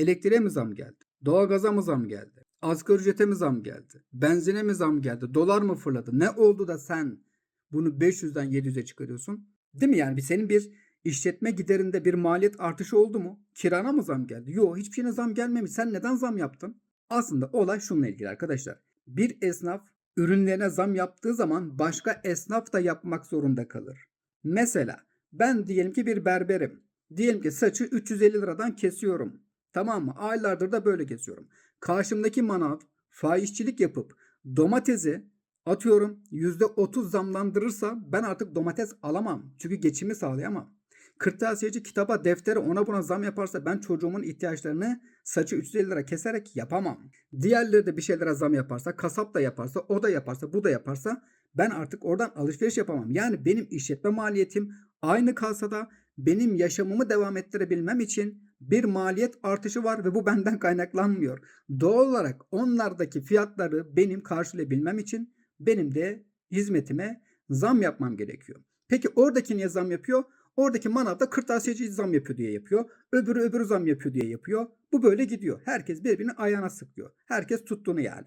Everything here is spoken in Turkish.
Elektriğe mi zam geldi? Doğalgaza mı zam geldi? Asgari ücrete mi zam geldi? Benzine mi zam geldi? Dolar mı fırladı? Ne oldu da sen bunu 500'den 700'e çıkarıyorsun? Değil mi yani bir senin bir işletme giderinde bir maliyet artışı oldu mu? Kirana mı zam geldi? Yok hiçbir şeyine zam gelmemiş. Sen neden zam yaptın? Aslında olay şununla ilgili arkadaşlar. Bir esnaf ürünlerine zam yaptığı zaman başka esnaf da yapmak zorunda kalır. Mesela ben diyelim ki bir berberim. Diyelim ki saçı 350 liradan kesiyorum. Tamam mı? Aylardır da böyle kesiyorum. Karşımdaki manav fahişçilik yapıp domatesi atıyorum %30 zamlandırırsa ben artık domates alamam. Çünkü geçimi sağlayamam. Kırtasiyeci kitaba, deftere ona buna zam yaparsa ben çocuğumun ihtiyaçlarını saçı 350 lira keserek yapamam. Diğerleri de bir şeylere zam yaparsa, kasap da yaparsa, o da yaparsa, bu da yaparsa ben artık oradan alışveriş yapamam. Yani benim işletme maliyetim aynı kalsa da benim yaşamımı devam ettirebilmem için bir maliyet artışı var ve bu benden kaynaklanmıyor. Doğal olarak onlardaki fiyatları benim karşılayabilmem için benim de hizmetime zam yapmam gerekiyor. Peki oradaki niye zam yapıyor? Oradaki manav da kırtasiyeci zam yapıyor diye yapıyor. Öbürü öbürü zam yapıyor diye yapıyor. Bu böyle gidiyor. Herkes birbirini ayağına sıkıyor. Herkes tuttuğunu yani.